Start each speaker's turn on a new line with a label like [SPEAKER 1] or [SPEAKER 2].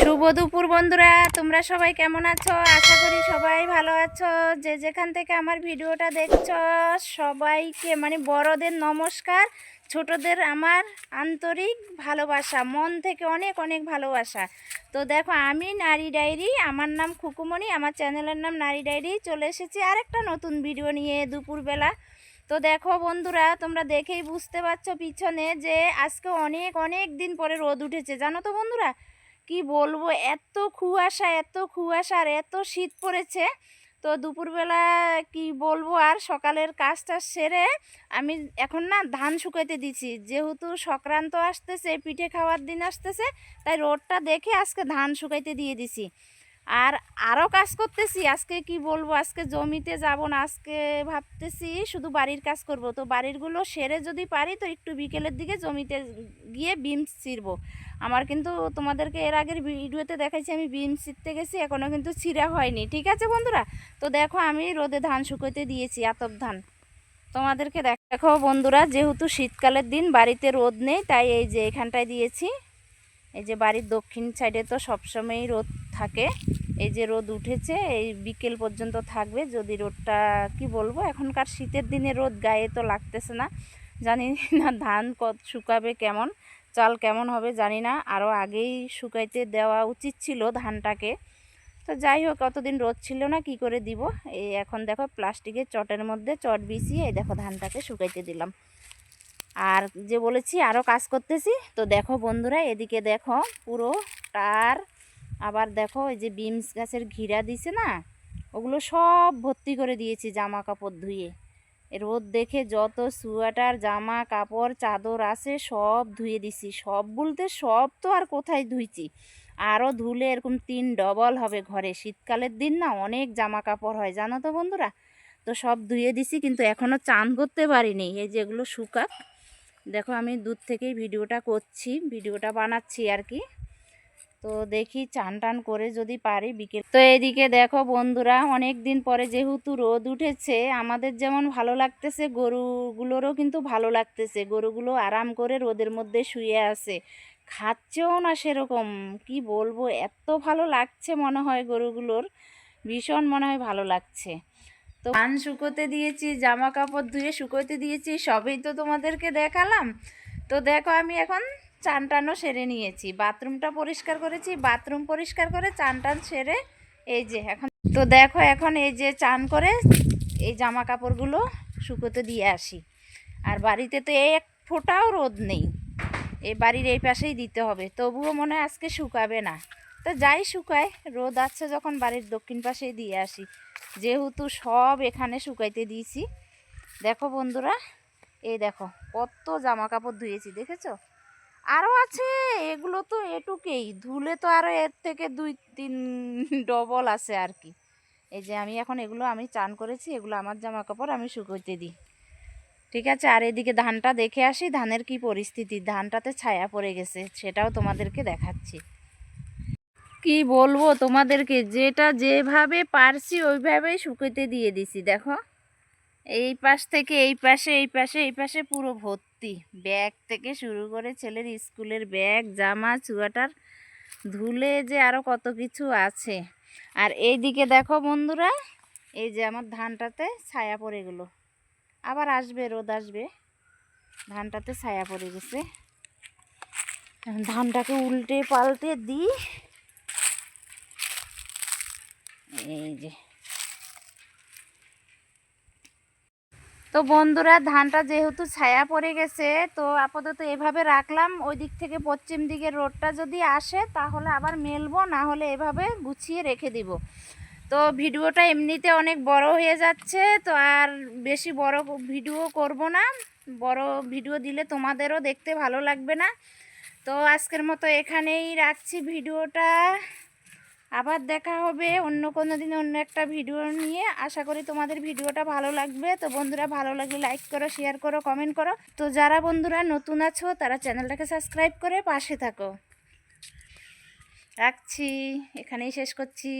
[SPEAKER 1] শুভ দুপুর বন্ধুরা, তোমরা সবাই কেমন আছো? আশা করি সবাই ভালো আছো। যে যেখান থেকে আমার ভিডিওটা দেখছ, সবাইকে মানে বড়দের নমস্কার, ছোটদের আমার আন্তরিক ভালোবাসা, মন থেকে অনেক অনেক ভালোবাসা। তো দেখো, আমি নারী ডায়েরি, আমার নাম খুকুমণি, আমার চ্যানেলের নাম নারী ডায়েরি, চলে এসেছি আরেকটা নতুন ভিডিও নিয়ে দুপুরবেলা। তো দেখো বন্ধুরা, তোমরা দেখেই বুঝতে পারছ পিছনে যে আজকে অনেক অনেক দিন পরে রোদ উঠেছে, জানো তো বন্ধুরা? কি বলব? এত কুয়াশা এত কুয়াশা আর এত শীত পড়েছে। তো দুপুরবেলা কি বলব আর সকালের কাজটা সেরে আমি এখন না ধান শুকাইতে দিছি। যেহেতু সংক্রান্ত আসতেছে, পিঠে খাওয়ার দিন আসতেছে, তাই রোডটা দেখে আজকে ধান শুকাইতে দিয়ে দিছি। আর আরও কাজ করতেছি, আজকে কি বলব? আজকে জমিতে যাব না, আজকে ভাবতেছি শুধু বাড়ির কাজ করব। তো বাড়িরগুলো সেরে যদি পারি, তো একটু বিকেলের দিকে জমিতে গিয়ে বিম ছিঁড়বো। আমার কিন্তু তোমাদেরকে এর আগের ভিডিওতে দেখাইছি, আমি বিম ছিঁড়তে গেছি এখনও কিন্তু ছিঁড়া হয়নি। ঠিক আছে বন্ধুরা? তো দেখো আমি রোদে ধান শুকোতে দিয়েছি, আতপ ধান। তোমাদেরকে দেখো বন্ধুরা, যেহেতু শীতকালের দিন বাড়িতে রোদ নেই, তাই এই যে এখানটায় দিয়েছি। এই যে বাড়ির দক্ষিণ সাইডে তো সবসময়ই রোদ থাকে। এই যে রোদ উঠেছে, এই বিকেল পর্যন্ত থাকবে। যদি রোদটা, কি বলব, এখনকার শীতের দিনে রোদ গায়ে তো লাগতেছে না। জানি না ধান কত শুকাবে কেমন, চাল কেমন হবে জানি না। আরও আগেই শুকাইতে দেওয়া উচিত ছিল ধানটাকে। তো যাই হোক কতদিন রোদ ছিল না, কি করে দিব? এই এখন দেখো, প্লাস্টিকের চটের মধ্যে চট বিছিয়ে এই দেখো ধানটাকে শুকাইতে দিলাম। আর যে বলেছি আরও কাজ করতেছি। তো দেখো বন্ধুরা, এদিকে দেখো পুরো টার, আবার দেখো এই যে বিমস গাছের ঘিরা দিছে না, ওগুলো সব ভর্তি করে দিয়েছি জামা কাপড় ধুয়ে রোদ দেখে যত সোয়েটার জামা কাপড় চাদর আছে সব ধুয়ে দিছি। সব বলতে সব তো আর কোথায় ধুইছি। আরও ধুলে এরকম তিন ডবল হবে ঘরে। শীতকালের দিন না অনেক জামা কাপড় হয়, জানো তো বন্ধুরা? তো সব ধুয়ে দিছি কিন্তু এখনও চান করতে পারিনি। এই যেগুলো শুকাক। দেখো আমি দূর থেকেই ভিডিওটা করছি, ভিডিওটা বানাচ্ছি আর কি। তো দেখি চান টান করে যদি পারি বিকেল তো এদিকে দেখো বন্ধুরা অনেক দিন পরে যেহেতু রোদ উঠেছে, আমাদের যেমন ভালো লাগতেছে, গরুগুলোরও কিন্তু ভালো লাগতেছে। গরুগুলো আরাম করে রোদের মধ্যে শুয়ে আছে। খাচ্ছেও না সেরকম, কি বলব? এত ভালো লাগছে মনে হয় গরুগুলোর, ভীষণ মনে হয় ভালো লাগছে। তো ধান শুকোতে দিয়েছি জামা কাপড় ধুয়ে শুকোতে দিয়েছি, সবই তো তোমাদেরকে দেখালাম। তো দেখো আমি এখন চান টানও সেরে নিয়েছি। বাথরুমটা পরিষ্কার করেছি, বাথরুম পরিষ্কার করে চান টান সেরে এই যে এখন তো দেখো এখন এই যে চান করে এই জামা কাপড়গুলো শুকোতে দিয়ে আসি। আর বাড়িতে তো এই এক ফোঁটাও রোদ নেই। এই বাড়ির এই পাশেই দিতে হবে। তবুও মনে হয় আজকে শুকাবে না। তো যাই শুকায়, রোদ আছে যখন বাড়ির দক্ষিণ পাশেই দিয়ে আসি। যেহেতু সব এখানে শুকাইতে দিয়েছি। দেখো বন্ধুরা, এই দেখো, কত জামা কাপড় ধুয়েছি, দেখেছ? আরও আছে, এগুলো তো এটুকেই, ধুলে তো আরও এর থেকে দুই তিন ডবল আছে আর কি। এই যে আমি এখন এগুলো আমি চান করেছি, এগুলো আমার জামা কাপড় আমি শুকোতে দিই। ঠিক আছে, আর এদিকে ধানটা দেখে আসি, ধানের কি পরিস্থিতি, ধানটাতে ছায়া পড়ে গেছে, সেটাও তোমাদেরকে দেখাচ্ছি। কি বলব তোমাদেরকে? যেটা যেভাবে পারছি ওইভাবেই শুকোতে দিয়ে দিছি, দেখো। এই পাশ থেকে এই পাশে এই পাশে এই পাশে পুরো ভর্তি। ব্যাগ থেকে শুরু করে ছেলের স্কুলের ব্যাগ, জামা, চুয়াটার, ধুলে যে আরও কত কিছু আছে। আর এই দিকে দেখো বন্ধুরা, এই যে আমার ধানটাতে ছায়া পড়ে গেলো। আবার আসবে, রোদ আসবে। ধানটাতে ছায়া পড়ে গেছে। ধানটাকে উল্টে পাল্টে দিই। এই যে তো বন্ধুরা, ধানটা যেহেতু ছায়া পড়ে গেছে, তো আপাতত এভাবে রাখলাম। ওই দিক থেকে পশ্চিম দিকের রোডটা যদি আসে, তাহলে আবার মেলবো, না হলে এভাবে গুছিয়ে রেখে দিব। তো ভিডিওটা এমনিতে অনেক বড় হয়ে যাচ্ছে, তো আর বেশি বড় ভিডিও করব না। বড় ভিডিও দিলে তোমাদেরও দেখতে ভালো লাগবে না। তো আজকের মতো এখানেই রাখছি ভিডিওটা। আবার দেখা হবে অন্য কোনো দিন অন্য একটা ভিডিও নিয়ে। আশা করি তোমাদের ভিডিওটা ভালো লাগবে। তো বন্ধুরা, ভালো লাগলে লাইক করো শেয়ার করো কমেন্ট করো। তো যারা বন্ধুরা নতুন আছো, তারা চ্যানেলটাকে সাবস্ক্রাইব করে পাশে থাকো। রাখছি। এখানেই শেষ করছি।